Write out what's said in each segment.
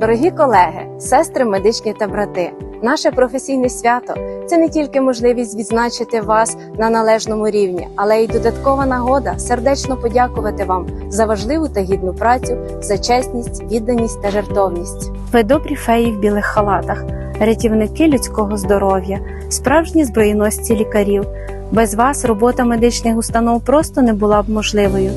Дорогі колеги, сестри, медичні та брати, наше професійне свято це не тільки можливість відзначити вас на належному рівні, але й додаткова нагода сердечно подякувати вам за важливу та гідну працю, за чесність, відданість та жертовність. Ви добрі феї в білих халатах, рятівники людського здоров'я, справжні зброєносці лікарів. Без вас робота медичних установ просто не була б можливою.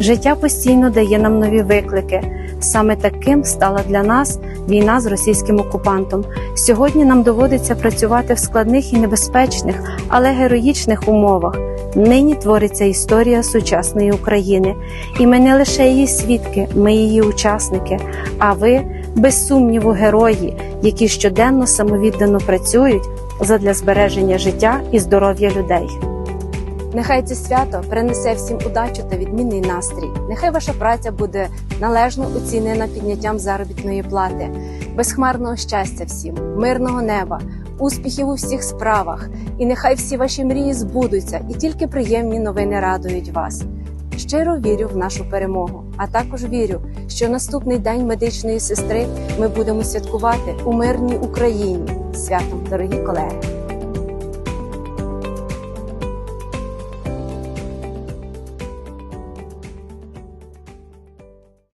Життя постійно дає нам нові виклики. Саме таким стала для нас війна з російським окупантом. Сьогодні нам доводиться працювати в складних і небезпечних, але героїчних умовах. Нині твориться історія сучасної України, і ми не лише її свідки, ми її учасники. А ви, без сумніву, герої, які щоденно самовіддано працюють задля збереження життя і здоров'я людей. Нехай це свято принесе всім удачу та відмінний настрій. Нехай ваша праця буде належно оцінена підняттям заробітної плати, безхмарного щастя всім, мирного неба, успіхів у всіх справах. І нехай всі ваші мрії збудуться, і тільки приємні новини радують вас. Щиро вірю в нашу перемогу, а також вірю, що наступний день медичної сестри ми будемо святкувати у мирній Україні. Святом, дорогі колеги!